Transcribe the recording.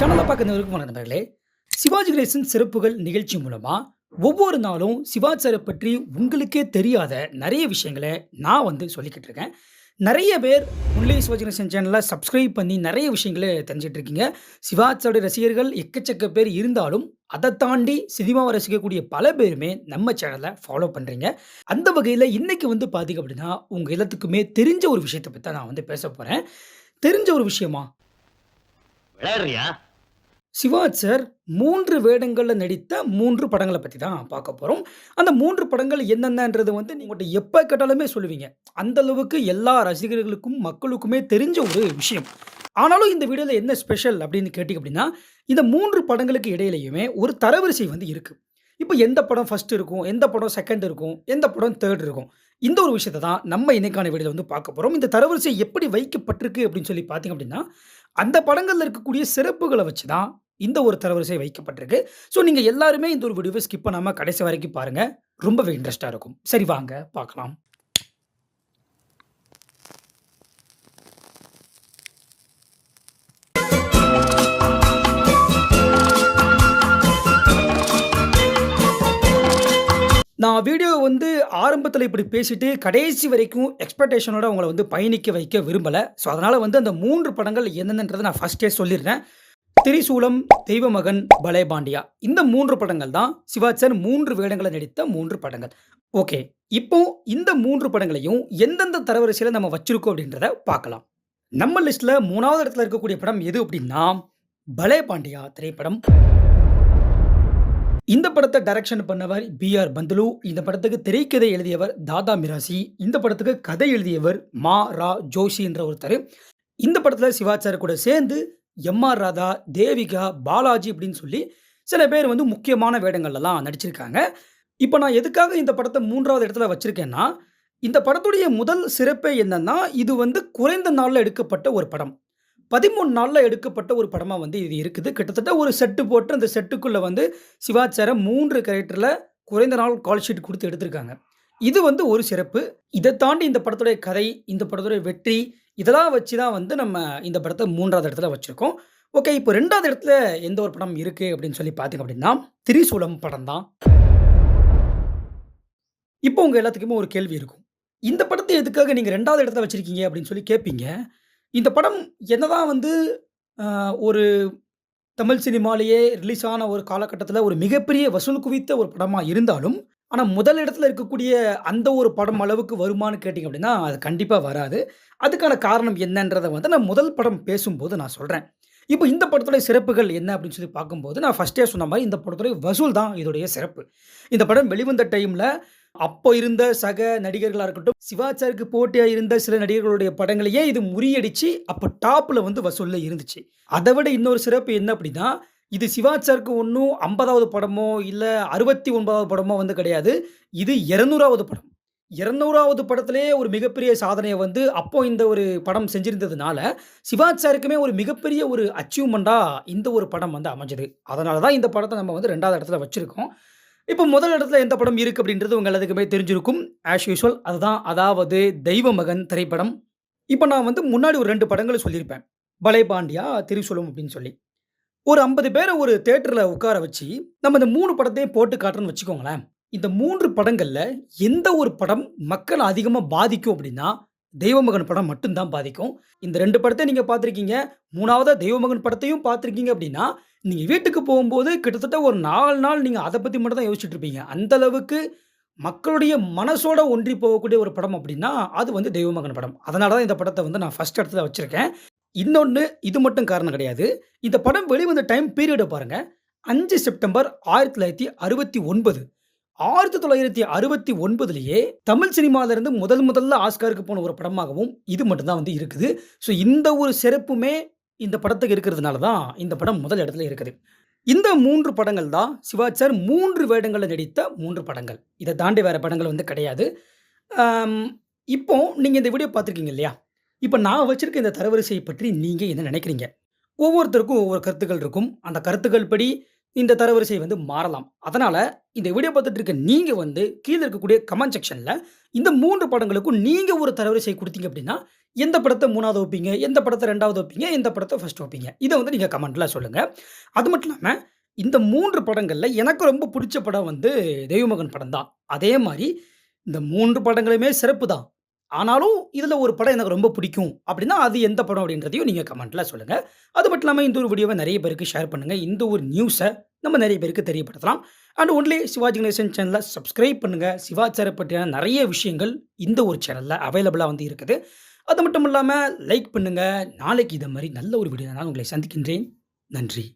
சேனலை பார்க்க இருக்கும் நண்பர்களே. சிவாஜி கணேசன் சிறப்புகள் நிகழ்ச்சி மூலமாக ஒவ்வொரு நாளும் சிவாஜி சாரை பற்றி உங்களுக்கே தெரியாத நிறைய விஷயங்களை நான் வந்து சொல்லிக்கிட்டு இருக்கேன். நிறைய பேர் முல்லை சிவாஜி கணேசன் சேனலை சப்ஸ்கிரைப் பண்ணி நிறைய விஷயங்களை தெரிஞ்சிட்டு இருக்கீங்க. சிவாஜி ரசிகர்கள் எக்கச்சக்க பேர் இருந்தாலும் அதை தாண்டி சினிமாவை ரசிக்கக்கூடிய பல பேருமே நம்ம சேனலை ஃபாலோ பண்ணுறீங்க அந்த வகையில் இன்றைக்கி வந்து பார்த்திங்க அப்படின்னா உங்கள் எல்லாத்துக்குமே தெரிஞ்ச ஒரு விஷயத்தை பற்றி தான் நான் வந்து பேச போகிறேன் தெரிஞ்ச ஒரு விஷயமா? விளையாடுறியா? சிவாஜ் சார் மூன்று வேடங்களில் நடித்த மூன்று படங்களை பற்றி தான் பார்க்க போகிறோம் அந்த மூன்று படங்கள் என்னென்னன்றது வந்து நீங்கள்கிட்ட எப்போ கேட்டாலுமே சொல்லுவீங்க. அந்த அளவுக்கு எல்லா ரசிகர்களுக்கும் மக்களுக்குமே தெரிஞ்ச ஒரு விஷயம். ஆனாலும் இந்த வீடியோவில் என்ன ஸ்பெஷல் அப்படின்னு கேட்டிங்க அப்படின்னா இந்த மூன்று படங்களுக்கு இடையிலையுமே ஒரு தரவரிசை வந்து இருக்குது இப்போ எந்த படம் ஃபர்ஸ்ட் இருக்கும் எந்த படம் செகண்ட் இருக்கும் எந்த படம் தேர்ட் இருக்கும் இந்த ஒரு விஷயத்தை தான் நம்ம இன்னைக்கான வீடியோவில் வந்து பார்க்க போகிறோம் இந்த தரவரிசை எப்படி வைக்கப்பட்டிருக்கு அப்படின்னு சொல்லி பார்த்தீங்க அப்படின்னா அந்த படங்களில் இருக்கக்கூடிய சிறப்புகளை வச்சு தான் இந்த ஒரு தரவரிசை வைக்கப்பட்டிருக்கு. ஸோ நீங்கள் எல்லாருமே இந்த ஒரு வீடியோவை ஸ்கிப் பண்ணாமல் கடைசி வரைக்கும் பாருங்கள் ரொம்பவே இன்ட்ரெஸ்ட்டாக இருக்கும். சரி வாங்க பார்க்கலாம். நான் வீடியோ வந்து ஆரம்பத்தில் இப்படி பேசிட்டு, கடைசி வரைக்கும் எக்ஸ்பெக்டேஷனோட உங்களை வந்து பயணிக்க வைக்க விரும்பலை ஸோ அதனால் வந்து அந்த மூன்று படங்கள் என்னென்னன்றதை நான் ஃபர்ஸ்ட்டே சொல்லிடுறேன் திரிசூலம், தெய்வமகன், பலே பாண்டியா. இந்த மூன்று படங்கள் தான் சிவாச்சன் மூன்று வேடங்களை நடித்த மூன்று படங்கள். ஓகே. இப்போ இந்த மூன்று படங்களையும் எந்தெந்த தரவரிசையில் நம்ம வச்சிருக்கோம் அப்படின்றத பார்க்கலாம். நம்ம லிஸ்ட்டில் மூணாவது இடத்துல இருக்கக்கூடிய படம் எது அப்படின்னா, பலே பாண்டியா திரைப்படம். இந்த படத்தை டைரக்ஷன் பண்ணவர் பி.ஆர். பந்துலு. இந்த படத்துக்கு திரைக்கதை எழுதியவர் தாதா மிராசி. இந்த படத்துக்கு கதை எழுதியவர் மா. ரா. ஜோஷி என்ற ஒருத்தர் இந்த படத்தில் சிவாஜி கூட சேர்ந்து எம்.ஆர். ராதா, தேவிகா, பாலாஜி அப்படின்னு சொல்லி சில பேர் வந்து முக்கியமான வேடங்கள்லலாம் நடிச்சிருக்காங்க. இப்போ நான் எதுக்காக இந்த படத்தை மூன்றாவது இடத்துல வச்சுருக்கேன்னா இந்த படத்துடைய முதல் சிறப்பே என்னன்னா, இது வந்து குறைந்த நாளில் எடுக்கப்பட்ட ஒரு படம். பதிமூணு நாளில் எடுக்கப்பட்ட ஒரு படமாக வந்து இது இருக்குது. கிட்டத்தட்ட ஒரு செட்டு போட்டு அந்த செட்டுக்குள்ளே வந்து சிவாச்சார மூன்று கேரக்டரில் குறைந்த நாள் கால் ஷீட் கொடுத்து எடுத்திருக்காங்க. இது வந்து ஒரு சிறப்பு. இதை தாண்டி இந்த படத்துடைய கதை, இந்த படத்துடைய வெற்றி இதெல்லாம் வச்சு தான் வந்து நம்ம இந்த படத்தை மூன்றாவது இடத்துல வச்சுருக்கோம் ஓகே. இப்போ ரெண்டாவது இடத்துல எந்த ஒரு படம் இருக்குது அப்படின்னு சொல்லி பார்த்தீங்க அப்படின்னா, திரிசூலம் படம் தான். இப்போ உங்கள் எல்லாத்துக்குமே ஒரு கேள்வி இருக்கும். இந்த படத்தை எதுக்காக நீங்கள் ரெண்டாவது இடத்துல வச்சுருக்கீங்க அப்படின்னு சொல்லி கேட்பீங்க. இந்த படம் என்னதான் வந்து ஒரு தமிழ் சினிமாலேயே ரிலீஸ் ஆன ஒரு காலகட்டத்தில் ஒரு மிகப்பெரிய வசூல் குவித்த ஒரு படமாக இருந்தாலும், ஆனால் முதல் இடத்துல இருக்கக்கூடிய அந்த ஒரு படம் அளவுக்கு வருமான்னு கேட்டிங்க அப்படின்னா, அது கண்டிப்பாக வராது. அதுக்கான காரணம் என்னன்றதை வந்து நான் முதல் படம் பேசும்போது நான் சொல்கிறேன் இப்போ இந்த படத்துடைய சிறப்புகள் என்ன அப்படின்னு சொல்லி பார்க்கும்போது, நான் ஃபஸ்ட்டே சொன்ன மாதிரி இந்த படத்துடைய வசூல் தான் இதோடைய சிறப்பு. இந்த படம் வெளிவந்த டைமில் அப்போ இருந்த சக நடிகர்களாக இருக்கட்டும், சிவாச்சாருக்கு போட்டியாக இருந்த சில நடிகர்களுடைய படங்களையே இது முறியடிச்சு, அப்போ டாப்பில் வந்து வசூலில் இருந்துச்சு. அதை விட இன்னொரு சிறப்பு என்ன அப்படின்னா, இது சிவாஜி சாருக்கு ஒண்ணும் 50வது படமோ, இல்ல 69வது படமோ வந்து கிடையாது. இது 200வது படம். 200வது படத்திலேயே ஒரு மிகப்பெரிய சாதனையை வந்து அப்போ இந்த ஒரு படம் செஞ்சிருந்ததுனால, சிவாச்சாருக்குமே ஒரு மிகப்பெரிய ஒரு அச்சீவ்மெண்ட்டாக இந்த ஒரு படம் வந்து அமைஞ்சது. அதனால தான் இந்த படத்தை நம்ம வந்து ரெண்டாவது இடத்துல வச்சுருக்கோம் இப்போ முதல் இடத்துல எந்த படம் இருக்குது அப்படின்றது உங்கள் எல்லாத்துக்குமே தெரிஞ்சிருக்கும். ஆஸ் யூஷுவல் அதுதான் அதாவது தெய்வமகன் திரைப்படம். இப்போ நான் வந்து முன்னாடி ஒரு ரெண்டு படங்கள் சொல்லியிருப்பேன். பலே பாண்டியா, திரிசூலம் அப்படின்னு சொல்லி. ஒரு ஐம்பது பேரை ஒரு தேட்டரில் உட்கார வச்சு, நம்ம இந்த மூணு படத்தையும் போட்டு காட்டுறோம்னு வச்சுக்கோங்களேன். இந்த மூன்று படங்களில் எந்த ஒரு படம் மக்களை அதிகமாக பாதிக்கும் அப்படின்னா, தெய்வமகன் படம் மட்டும்தான் பாதிக்கும். இந்த ரெண்டு படத்தை நீங்கள் பார்த்துருக்கீங்க மூணாவதாக தெய்வமகன் படத்தையும் பார்த்துருக்கீங்க அப்படின்னா, நீங்கள் வீட்டுக்கு போகும்போது கிட்டத்தட்ட ஒரு நாலு நாள் நீங்கள் அதை பற்றி மட்டும் தான் யோசிச்சுட்டு இருப்பீங்க. அந்தளவுக்கு மக்களுடைய மனசோட ஒன்றி போகக்கூடிய ஒரு படம் அப்படின்னா, அது வந்து தெய்வமகன் படம். அதனால தான் இந்த படத்தை வந்து நான் ஃபர்ஸ்ட் இடத்துல வச்சுருக்கேன் இன்னொன்று இது மட்டும் காரணம் கிடையாது. இந்த படம் வெளிவந்த டைம் பீரியடை பாருங்கள் அஞ்சு செப்டம்பர் ஆயிரத்தி தொள்ளாயிரத்தி அறுபத்தி ஒன்பது 1969. 1969லயே தமிழ் சினிமாவிலேருந்து முதல் முதல்ல ஆஸ்காருக்கு போன ஒரு படமாகவும் இது மட்டும்தான் வந்து இருக்குது. ஸோ இந்த ஒரு சிறப்புமே இந்த படத்துக்கு இருக்கிறதுனால தான் இந்த படம் முதல் இடத்துல இருக்குது. இந்த மூன்று படங்கள் தான் சிவாச்சார் மூன்று வேடங்களில் நடித்த மூன்று படங்கள். இதை தாண்டி வேறு படங்கள் வந்து கிடையாது. இப்போ நீங்கள் இந்த வீடியோ பார்த்துருக்கீங்க இல்லையா? இப்போ நான் வச்சுருக்க இந்த தரவரிசையை பற்றி நீங்கள் என்ன நினைக்கிறீங்க? ஒவ்வொருத்தருக்கும் ஒவ்வொரு கருத்துக்கள் இருக்கும். அந்த கருத்துக்கள் படி இந்த தரவரிசை வந்து மாறலாம். அதனால இந்த வீடியோ பார்த்துட்டு இருக்க நீங்க வந்து கீழே இருக்கக்கூடிய கமெண்ட் செக்ஷன்ல இந்த மூன்று படங்களுக்கும் நீங்க ஒரு தரவரிசை கொடுத்தீங்க அப்படின்னா, எந்த படத்தை மூணாவது வைப்பீங்க? எந்த படத்தை ரெண்டாவது வைப்பீங்க? எந்த படத்தை ஃபர்ஸ்ட் வைப்பீங்க? இதை வந்து நீங்க கமெண்ட்ல சொல்லுங்க. அது மட்டும் இல்லாமல் இந்த மூன்று படங்களில் எனக்கு ரொம்ப பிடிச்ச படம் வந்து தெய்வமகன் படம் தான். அதே மாதிரி இந்த மூன்று படங்களுமே சிறப்பு தான். ஆனாலும் இதில் ஒரு படம் எனக்கு ரொம்ப பிடிக்கும் அப்படின்னா, அது எந்த படம் அப்படின்றதையும் நீங்கள் கமெண்ட்டில் சொல்லுங்கள் அது மட்டும் இல்லாமல் இந்த ஒரு வீடியோவை நிறைய பேருக்கு ஷேர் பண்ணுங்கள் இந்த ஒரு நியூஸை நம்ம நிறைய பேருக்கு தெரியப்படுத்தலாம். அண்ட் ஒன்லி சிவாஜி கணேசன் சேனலை சப்ஸ்கிரைப் பண்ணுங்கள் சிவாச்சாரை பற்றியான நிறைய விஷயங்கள் இந்த ஒரு சேனலில் அவைலபிளாக வந்து இருக்குது. அது மட்டும் இல்லாமல் லைக் பண்ணுங்கள் நாளைக்கு இதை மாதிரி நல்ல ஒரு வீடியோ நான் உங்களை சந்திக்கின்றேன். நன்றி.